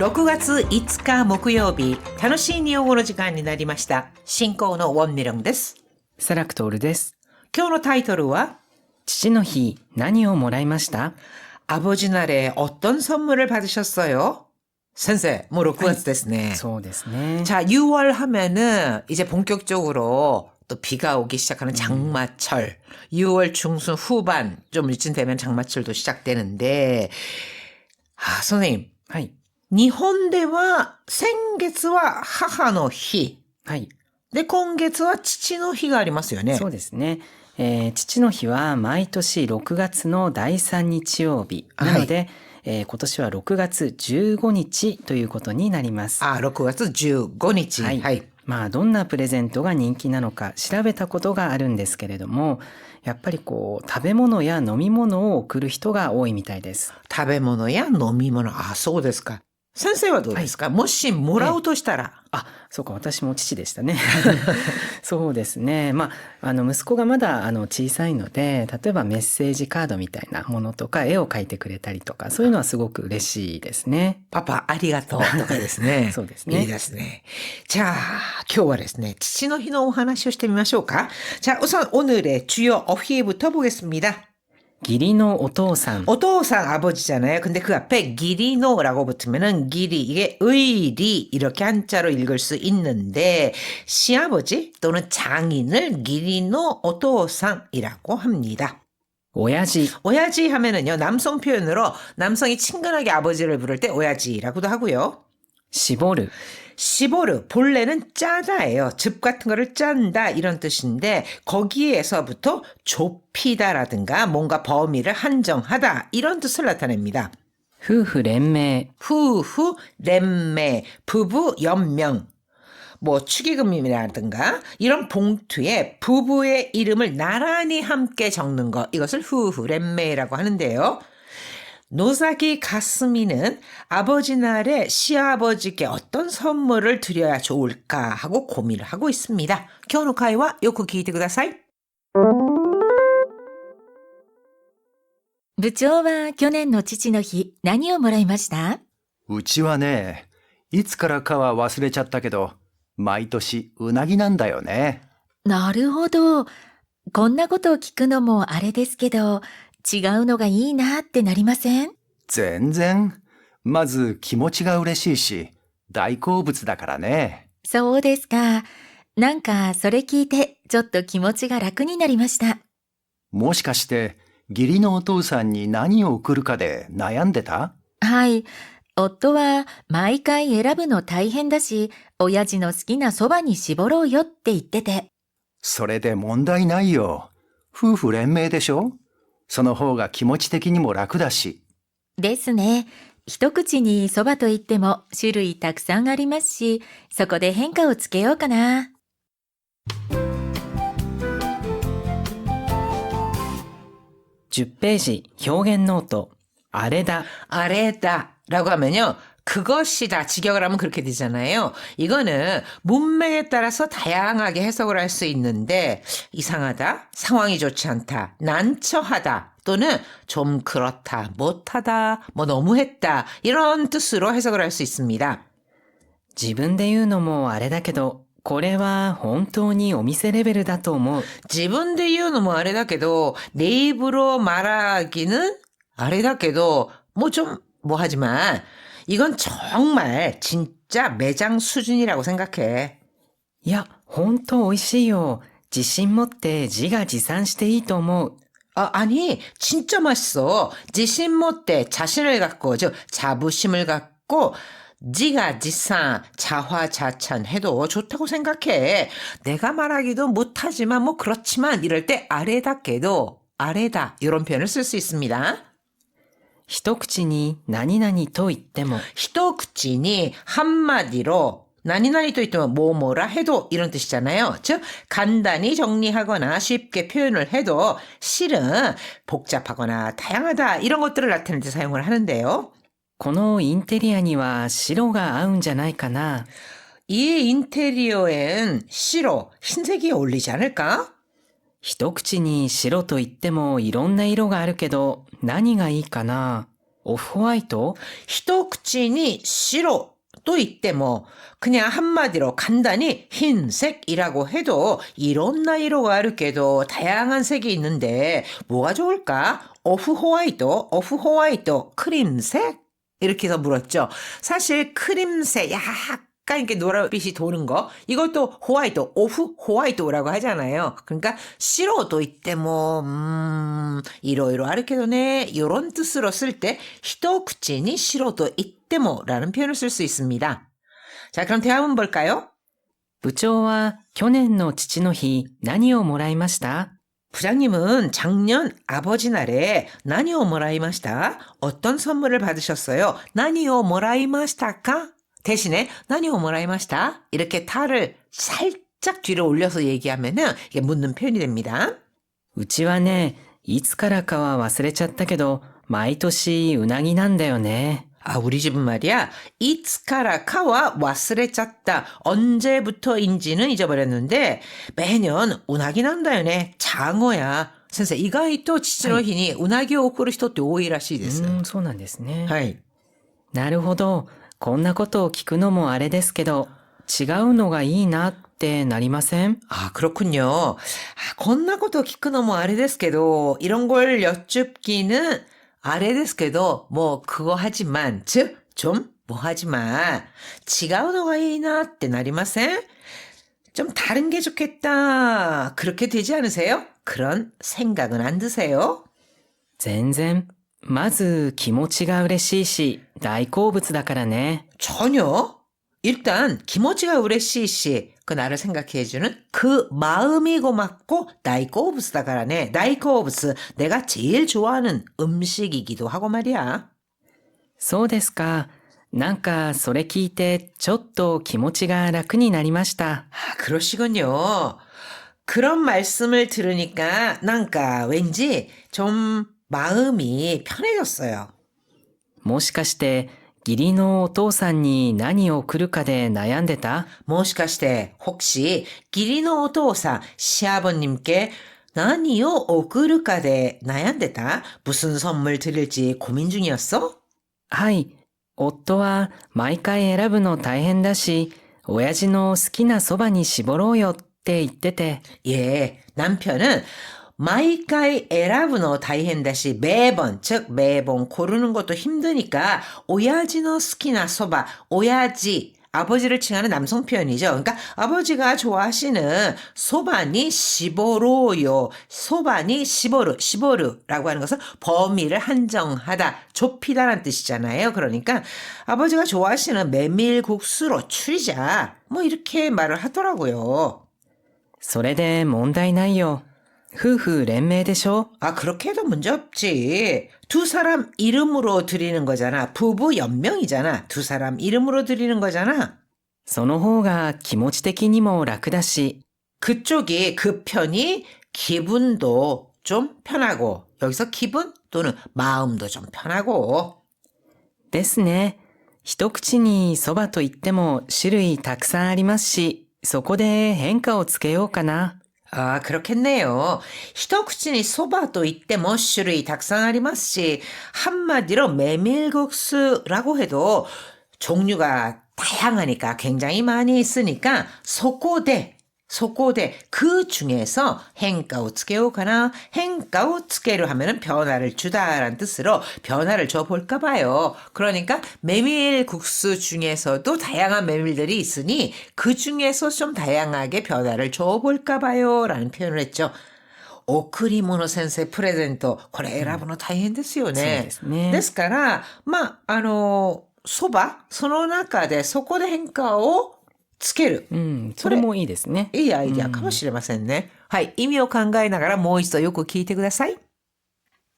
6月5日木曜日、楽しい日本語の時間になりました。進行のウォンミロンです。サラクトールです。今日のタイトルは、父の日、何をもらいました 아버지 날에 어떤 선물을 받으셨어요? 선생, 뭐 6月ですね。そうですね。 자, 6월 하면은 이제 본격적으로 또 비가 오기 시작하는 장마철. 6월 중순 후반 좀 일찍 되면 장마철도 시작되는데 아, 선생님. はい。 日本では先月は母の日。はい。で、今月は父の日がありますよね。そうですね。えー父の日は毎年6月の第3日曜日。なので、えー今年は6月15日ということになります。あ、6月15日。はい。はい。まあ、どんなプレゼントが人気なのか調べたことがあるんですけれども、やっぱりこう、食べ物や飲み物を送る人が多いみたいです。食べ物や飲み物。あ、そうですか。先生はどうですか、もしもらうとしたら。あ、そうか、私も父でしたね。そうですね。まあ、あの、息子がまだ、あの、小さいので、例えばメッセージカードみたいなものとか、絵を描いてくれたりとか、そういうのはすごく嬉しいですね。パパありがとうとかですね。そうですねいいですね。じゃあ、今日はですね、父の日のお話をしてみましょうか。자, 우선 오늘의 주요 어휘부터 보겠습니다. 기리노 오토산. 오토산 아버지잖아요. 근데 그 앞에 기리노라고 붙으면은 기리 이게 의리 이렇게 한자로 읽을 수 있는데 시아버지 또는 장인을 기리노 오토산이라고 합니다. 오야지. 오야지 하면은요 남성 표현으로 남성이 친근하게 아버지를 부를 때 오야지라고도 하고요. 시보르. 시보르 본래는 짜다예요. 즙 같은 거를 짠다 이런 뜻인데 거기에서부터 좁히다라든가 뭔가 범위를 한정하다 이런 뜻을 나타냅니다. 후후 렘매 후후 렘매 부부 연명 뭐 축의금이라든가 이런 봉투에 부부의 이름을 나란히 함께 적는 것 이것을 후후 렘매라고 하는데요. 노사기 가스미는 아버지 날에 시아버지께 어떤 선물을 드려야 좋을까 하고 고민을 하고 있습니다. 교노카이와 요코 기이테 구다사이. 部長は去年の父の日何をもらいましたうちはね、いつからかは忘れちゃったけど、毎年うなぎなんだよね。なるほど。こんなことを聞くのもあれですけど、 違うのがいいなってなりません？全然。まず気持ちが嬉しいし、大好物だからね。そうですか。なんかそれ聞いてちょっと気持ちが楽になりました。もしかして、義理のお父さんに何を送るかで悩んでた？はい。夫は毎回選ぶの大変だし、親父の好きなそばに絞ろうよって言ってて。それで問題ないよ。夫婦連名でしょ？その方が気持ち的にも楽だし。ですね。一口にそばといっても種類たくさんありますし、そこで変化をつけようかな。 10ページ、表現ノート。あれだ。 아래다 라고 하면요. 그것이다. 직역을 하면 그렇게 되잖아요. 이거는 문맥에 따라서 다양하게 해석을 할 수 있는데 이상하다, 상황이 좋지 않다, 난처하다 또는 좀 그렇다, 못하다, 뭐 너무했다 이런 뜻으로 해석을 할 수 있습니다. 自分で言うのもあれだけど、これは本当にお店レベルだと思う。 지분대 이유는 뭐 아래다게도 내 입으로 말하기는 아래다게도 뭐 좀 뭐 하지만 이건 정말 진짜 매장 수준이라고 생각해. いや、本当美味しいよ。自信持って自画自賛していいと思う。 아, 아니, 진짜 맛있어. 지신 못돼 자신을 갖고, 즉, 자부심을 갖고, 지가 지상, 자화자찬 해도 좋다고 생각해. 내가 말하기도 못하지만, 뭐, 그렇지만, 이럴 때 아래답게도, 아래다, 이런 표현을 쓸 수 있습니다. 一口に何々と言っても、 히토쿠치니 한마디로 나니나니 또 있다면 뭐뭐라 해도 이런 뜻이잖아요. 즉 간단히 정리하거나 쉽게 표현을 해도 실은 복잡하거나 다양하다 이런 것들을 나타낼 때 사용을 하는데요. このインテリアには白が合うんじゃないかな。 이 인테리어엔 시로 흰색이 어울리지 않을까? 一口に白と言ってもいろんな色があるけど、 何がいいかな。 オフホワイト 一口に白と言っても 그냥 한마디로 간단히 흰색이라고 해도 이런 나色가 あるけど 다양한 색이 있는데 뭐가 좋을까? 오프 호화이트, 오프 호화이트, 크림색? 이렇게 해서 물었죠. 사실 크림색 약 간 이렇게 노란빛이 도는 거 이것도 호화이트, 오프 호화이트라고 하잖아요. 그러니까白도 이때 뭐 음, 이러이러 あるけどね 이런 뜻으로 쓸 때一口に白と言っても라는 표현을 쓸 수 있습니다. 자, 그럼 대화 한번 볼까요? 部長は去年の父の日何をもらいました 부장님은 작년 아버지 날에 나니오 모라이마시타? 어떤 선물을 받으셨어요? 나니오 모라이마시타까? 대신에 나니오 모라이마시타? 이렇게 타를 살짝 뒤로 올려서 얘기하면은 이게 묻는 표현이 됩니다. うちはね、いつからかは忘れちゃったけど、毎年うなぎなんだよね。 아, 우리 집은 말이야. 이츠카라카와 와스레짰다. 언제부터인지는 잊어버렸는데 매년 운하기 난다요네. 장어야. 선생, 이가이또 치즈노 히니 운하기 오쿠르 히토って多いらしいです。うん、そうなんですね。はい。なるほど。 こんなことを聞くのもあれですけど、違うのがいいなってなりません 아, 그렇군요. 아, こんなこと聞くのもあれですけど, 이런 걸 여쭙기는 아래 ですけど, 뭐, 그거 하지만, 즉, 좀, 뭐 하지만, 違うのがいいなってなりません? 좀 다른 게 좋겠다. 그렇게 되지 않으세요? 그런 생각은 안 드세요? 全然。 まず気持ちが嬉しいし、大好物だからね。 전혀. 일단 기모지가 우레시시 그 나를 생각해주는 그 마음이 고맙고 나이코브스다가라네 나이코브스 내가 제일 좋아하는 음식이기도 하고 말이야. そうですか。なんかそれ聞いてちょっと気持ちが楽になりました。 아 그러시군요. 그런 말씀을 들으니까 난가 왠지 좀 마음이 편해졌어요. もしかして義理のお父さんに何を送るかで悩んでた 모시카시테 혹시 기리노 오토사 시아버님께 나니요 오그르카데 나얀데다 무슨 선물 드릴지 고민 중이었어? はい。夫は毎回選ぶの大変だし、親父の好きなそばに絞ろうよって言ってて、 예, 남편은 마이카이 에라브노 다이헨다시 매번 즉 매번 고르는 것도 힘드니까 오야지노 스키나 소바 오야지 아버지를 칭하는 남성 표현이죠. 그러니까 아버지가 좋아하시는 소바니 시보로요. 소바니 시보르, 시보르라고 하는 것은 범위를 한정하다, 좁히다라는 뜻이잖아요. 그러니까 아버지가 좋아하시는 메밀국수로 추리자. 뭐 이렇게 말을 하더라고요. それで問題ないよ。 夫婦連名でしょ 아, 그렇게 해도 문제 없지. 두 사람 이름으로 드리는 거잖아. 부부 연명이잖아. 두 사람 이름으로 드리는 거잖아. その方が気持ち的にも楽だし、 그쪽이 그 편이 기분도 좀 편하고, 여기서 기분 또는 마음도 좀 편하고. ですね。一口にそばといっても種類たくさんありますし、そこで変化をつけようかな。 아, 그렇겠네요. 히토쿠치니 소바도 이때 뭐種類 탁상 ありますし, 한마디로 메밀국수라고 해도 종류가 다양하니까 굉장히 많이 있으니까 소고대, 소고대 그 중에서 행가우 츠게오가나 행가우 츠게로 하면은 변화를 주다라는 뜻으로 변화를 줘 볼까 봐요. 그러니까 메밀국수 중에서도 다양한 메밀들이 있으니 그 중에서 좀 다양하게 변화를 줘 볼까 봐요라는 표현을 했죠. 오크리모노 센세 프레젠토 これ選ぶの大変ですよね。そうですねですから、まあ、あの、そば、その中でそこで変化を つける。うん、それもいいですね。いいアイディアかもしれませんね。はい。意味を考えながらもう一度よく聞いてください。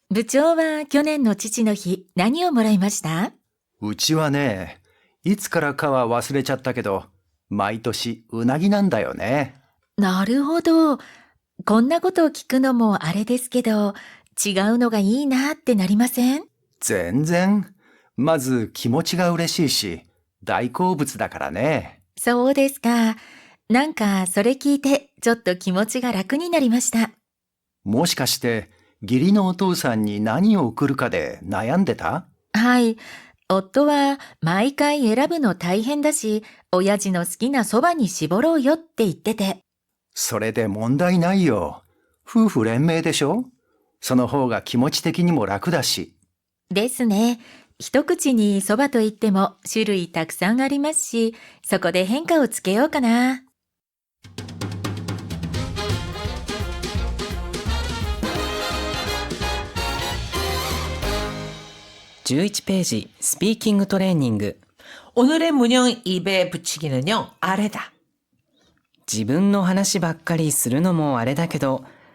部長は去年の父の日何をもらいました？うちはね、いつからかは忘れちゃったけど、毎年うなぎなんだよね。なるほど。こんなことを聞くのもあれですけど、違うのがいいなってなりません？全然。まず気持ちが嬉しいし、大好物だからね。そうですか。なんかそれ聞いてちょっと気持ちが楽になりました。もしかして、義理のお父さんに何を送るかで悩んでた？はい。夫は毎回選ぶの大変だし、親父の好きなそばに絞ろうよって言ってて。それで問題ないよ。夫婦連名でしょ？その方が気持ち的にも楽だし。ですね。一口にそばといっても種類たくさんありますし、そこで変化をつけようかな。 11ページスピーキングトレーニング 오늘의 문형 입에 붙이기는요. 아래다. 自分の話ばっかりするのもあれだけど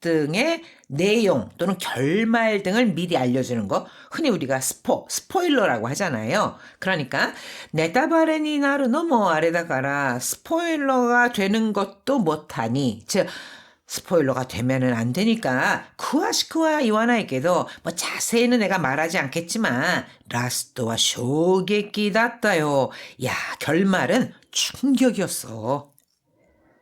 등의 내용 또는 결말 등을 미리 알려주는 거 흔히 우리가 스포 스포일러라고 하잖아요. 그러니까 네타바레니 나르노모 뭐 아래다가라 스포일러가 되는 것도 못하니 즉 스포일러가 되면은 안 되니까 쿠아시쿠와 이와나에게도 뭐 자세히는 내가 말하지 않겠지만 라스트와 쇼게끼 났다요. 야 결말은 충격이었어.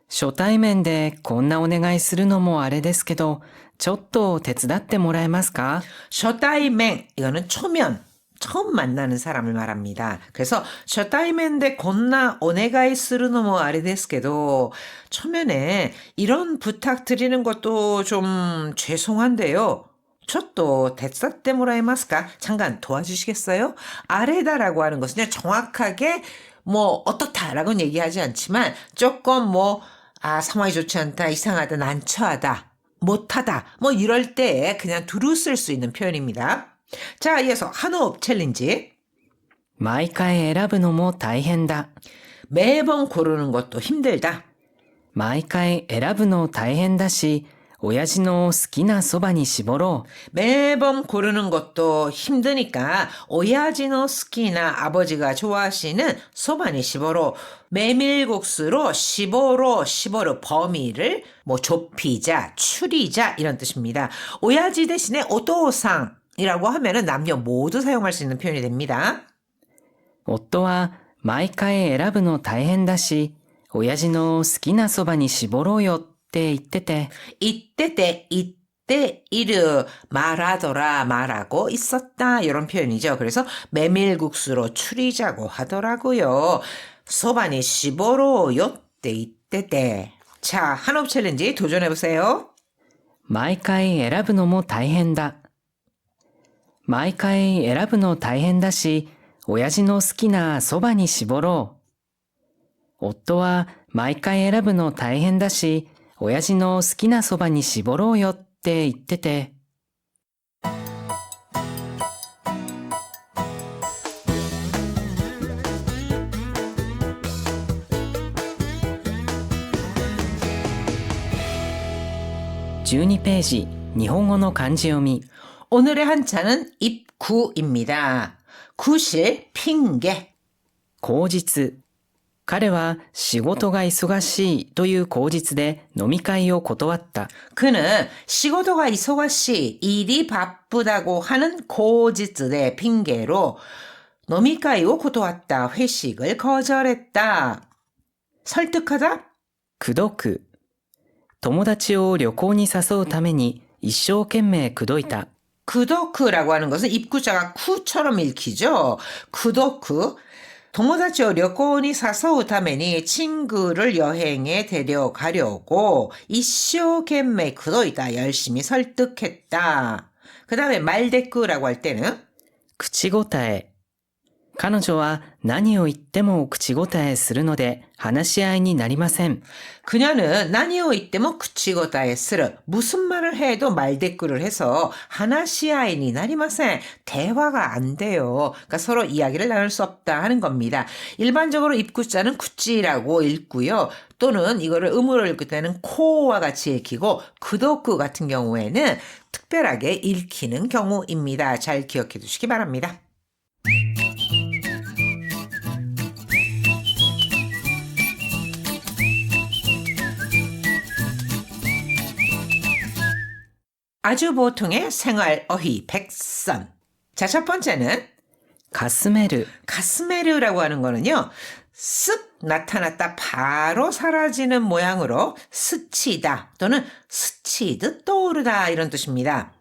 初対面でこんなお願いするのもあれですけどちょっと手伝ってもらえますか 쇼타이맹 이거는 초면 처음 만나는 사람을 말합니다. 그래서 쇼타이맨데 곤나 오네가이 스르노모 아레데스케도 초면에 이런 부탁 드리는 것도 좀 죄송한데요. 저또 대사때 모라이마스까 잠깐 도와주시겠어요? 아래다라고 하는 것은요 정확하게 뭐 어떻다라고는 얘기하지 않지만 조금 뭐 아 상황이 좋지 않다 이상하다 난처하다 못하다 뭐 이럴 때 그냥 두루 쓸 수 있는 표현입니다. 자 이어서 한호흡 챌린지 毎回選ぶのも大変だ 매번 고르는 것도 힘들다. 毎回選ぶの大変だし 오야지 노 스키나 소바니 시보로 매번 고르는 것도 힘드니까 오야지노 스키나 아버지가 좋아하시는 소바니 시보로 메밀국수로 시보로 시보로 범위를 뭐 좁히자 추리자 이런 뜻입니다. 오야지 대신에 오토상이라고 하면은 남녀 모두 사용할 수 있는 표현이 됩니다. 오또와 마이카에 에라브노 다이헨다시 오야지 노 스키나 소바니 시보로요 て 이때 때 이때 이르 말하더라 말하고 있었다 이런 표현이죠. 그래서 메밀국수로 추리자고 하더라고요. 소반이 시보로 요때 이때 때. 자, 한업 챌린지 도전해 보세요. 毎回選ぶのも大変だ毎回選ぶの大変だし親父の好きなそばに絞ろう夫は毎回選ぶの大変だし 親父の好きなそばに絞ろうよって言ってて 12ページ日本語の漢字読み 오늘의 한자는 입구입니다. 구실 핑계. 口実 彼は仕事が忙しいという口実で飲み会を断った 그는 시고도가 이소가씨 일이 바쁘다고 하는 고지츠의 핑계로 노미카이を 고도왔다 회식을 거절했다. 설득하다? 口説く友達を旅行に誘うために一生懸命口説いた 구도크라고 하는 것은 입구자가 쿠처럼 읽히죠. 구도크. 도모다치오 료코니 사서우 타메니 친구를 여행에 데려가려고 이쇼겐메 그도이다 열심히 설득했다. 그 다음에 말대꾸라고 할 때는 口答え彼女は何を言っても口答えするので 話し合いになりません 그녀는 나니오 이때뭐 구치고다에 쓰르 무슨 말을 해도 말대꾸를 해서 하나시아인이 나리마센 대화가 안 돼요. 그러니까 서로 이야기를 나눌 수 없다 하는 겁니다. 일반적으로 입구자는 구찌라고 읽고요. 또는 이거를 음으로 읽을 때는 코와 같이 읽히고 구도쿠 같은 경우에는 특별하게 읽히는 경우입니다. 잘 기억해 두시기 바랍니다. 아주 보통의 생활 어휘 백선. 자, 첫 번째는 가스메르. 가스메르라고 하는 거는요. 쓱 나타났다 바로 사라지는 모양으로 스치다 또는 스치듯 떠오르다 이런 뜻입니다.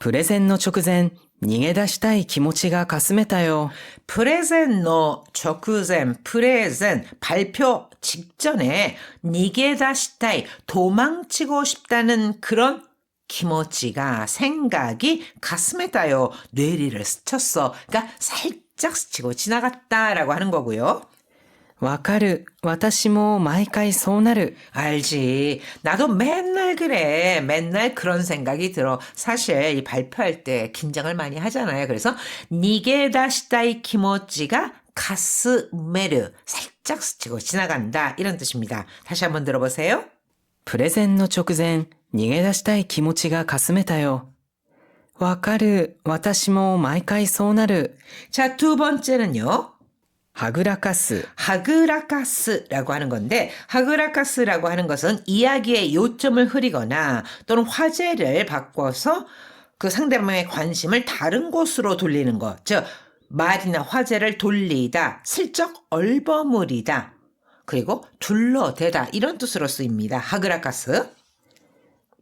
프레젠노 초크젠 닝에다시타이 기모치가 가스메타요. 프레젠노 초크젠 프레젠 발표 직전에 닝에다시타이 도망치고 싶다는 그런 기모치가 생각이 가슴에다요 뇌리를 스쳤어. 그러니까 살짝 스치고 지나갔다라고 하는 거고요. わかる私も毎回そうなる 알지. 나도 맨날 그래. 맨날 그런 생각이 들어. 사실 이 발표할 때 긴장을 많이 하잖아요. 그래서 니게다시다이 키모찌가 가스메르 살짝 스치고 지나간다 이런 뜻입니다. 다시 한번 들어보세요. プレゼンの直前 逃げ出したい気持ちがかすめたよわかる私も毎回そうなる 자, 두 번째는요. はぐらかす 하그라카스라고 하는 건데 하그라카스라고 하는 것은 이야기의 요점을 흐리거나 또는 화제를 바꿔서 그 상대방의 관심을 다른 곳으로 돌리는 것. 즉 말이나 화제를 돌리다, 슬쩍 얼버무리다. 그리고 둘러대다 이런 뜻으로 쓰입니다. 하그라카스.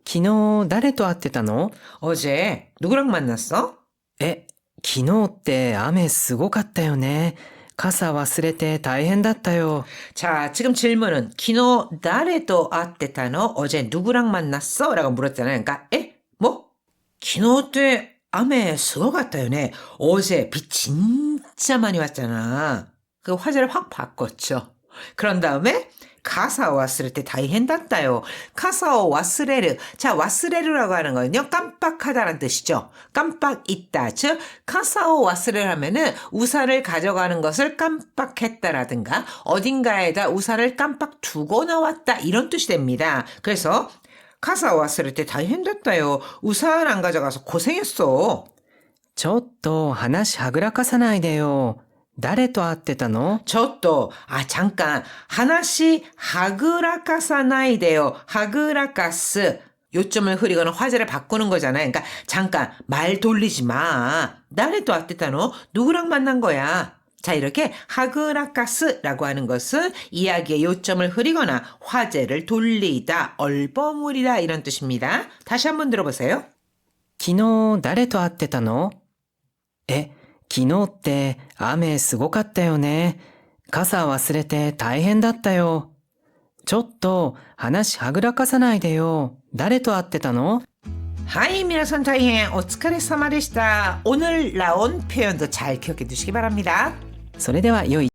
昨日誰と会ってたの 어제 누구랑 만났어? え、昨日って雨すごかったよね。傘忘れて大変だったよ。 자, 지금 질문은 키노 나레도 아테타노 어제 누구랑 만났어? 라고 물었잖아요. 그러니까 에? 뭐? 키노 때雨 수고갔다요네. 어제 비 진짜 많이 왔잖아. 그 화제를 확 바꿨죠. 그런 다음에 가사 왔을 때 다이헨다다요. 가사오 와스레르. 자, 와스레르라고 하는 거는요. 깜빡하다라는 뜻이죠. 깜빡 있다. 즉 가사오 와스레르 하면은 우산을 가져가는 것을 깜빡했다라든가 어딘가에다 우산을 깜빡 두고 나왔다 이런 뜻이 됩니다. 그래서 가사 왔을 때 다이헨다다요. 우산 안 가져가서 고생했어. ちょっと話はぐらかさないでよ。 誰と会ってたの 저또 아 잠깐 하나씩 하그라카사나이데요. 하그라카스 요점을 흐리거나 화제를 바꾸는 거잖아요. 그러니까 잠깐 말 돌리지 마. 나를 또 왔댔다노? 누구랑 만난 거야? 자 이렇게 하그라카스라고 하는 것은 이야기의 요점을 흐리거나 화제를 돌리다, 얼버무리다 이런 뜻입니다. 다시 한번 들어보세요. 昨日誰と会ってたのえ、 昨日って雨すごかったよね。傘忘れて大変だったよ。ちょっと話はぐらかさないでよ。誰と会ってたの 하이 미나선 다이행 오츠카레 사마でした. 오늘 나온 표현도 잘 기억해 두시기 바랍니다. それでは良い